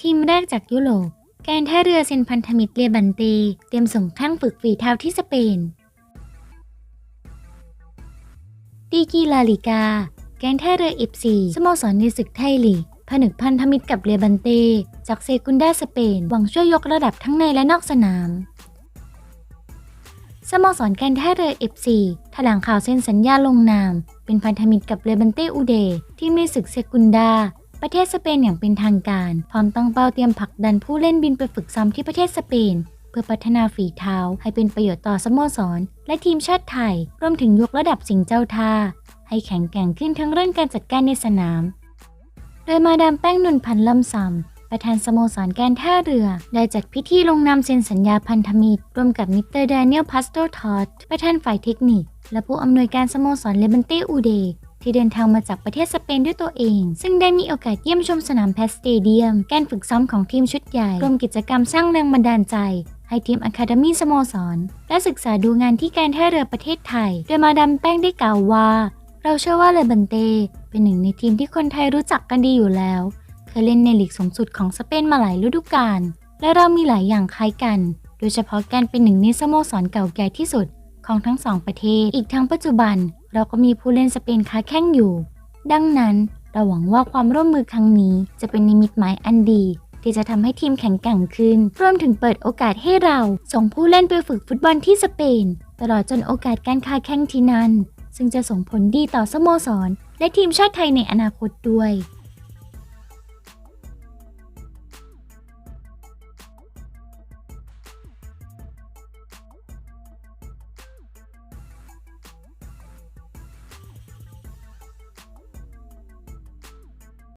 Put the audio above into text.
ทีมแรกจากยุโรป การท่าเรือเซนพันธมิตรเรบันเตเตรียมส่งข้างฝึกฝีเท้าที่สเปนดีกีลาลิกา แกนท่าเรือเอฟซีสโมสรในศึกไทยลีกผนึกพันธมิตรกับเรบันเต จากเซกุนดาสเปน หวังช่วยยกระดับทั้งในและนอกสนาม สโมสรการท่าเรือ FC แถลงข่าวเซ็นสัญญาลงนาม เป็นพันธมิตรกับเลบันเตอูเด ที่มีศึกเซกุนดา ประเทศสเปนอย่างเป็นทางการ พร้อมตั้งเป้าเตรียมผลักดันผู้เล่นบินไปฝึกซ้อมที่ประเทศสเปน เพื่อพัฒนาฝีเท้าให้เป็นประโยชน์ต่อสโมสร และทีมชาติไทย รวมถึงยกระดับสิ่งเจ้าท่า ให้แข็งแกร่งขึ้นทั้งเรื่องการจัดการในสนาม โดยมาดามแป้งนนพันธ์ลำซำประธานสโมสรการท่าเรือ ได้จัดพิธีลงนามเซ็นสัญญาพันธมิตร ร่วมกับมิสเตอร์แดเนียลพัสโตทอดประธานฝ่ายเทคนิค และผู้อำนวยการสโมสรเลบันเตอูเด ที่เดินทางมาจากประเทศสเปนด้วยตัวเอง ซึ่งได้มีโอกาสเยี่ยมชมสนามแพสเตเดียม การฝึกซ้อมของทีมชุดใหญ่ รวมกิจกรรมสร้างแรงบันดาลใจ ให้ทีมอะคาเดมีสโมสร และศึกษาดูงานที่การท่าเรือประเทศไทย โดยมาดามแป้งได้กล่าวว่า เราเชื่อว่าเลบันเต เป็นหนึ่งในทีมที่คนไทยรู้จักกันดีอยู่แล้ว เคยเล่นในลีกสูงสุดของสเปนมาหลายฤดูกาลและเรามีหลายอย่างคล้ายกัน โดยเฉพาะการเป็นหนึ่งในสโมสรเก่าแก่ที่สุด ของทั้งสองประเทศ อีกทั้งปัจจุบันเราก็มีผู้เล่นสเปนค้าแข้งอยู่ ดังนั้นเราหวังว่าความร่วมมือครั้งนี้จะเป็นนิมิตหมายอันดี ที่จะทำให้ทีมแข็งแกร่งขึ้น รวมถึงเปิดโอกาสให้เรา ส่งผู้เล่นไปฝึกฟุตบอลที่สเปน ตลอดจนโอกาสการค้าแข้งที่นั่นซึ่งจะส่งผลดีต่อสโมสร และทีมชาติไทยในอนาคตด้วย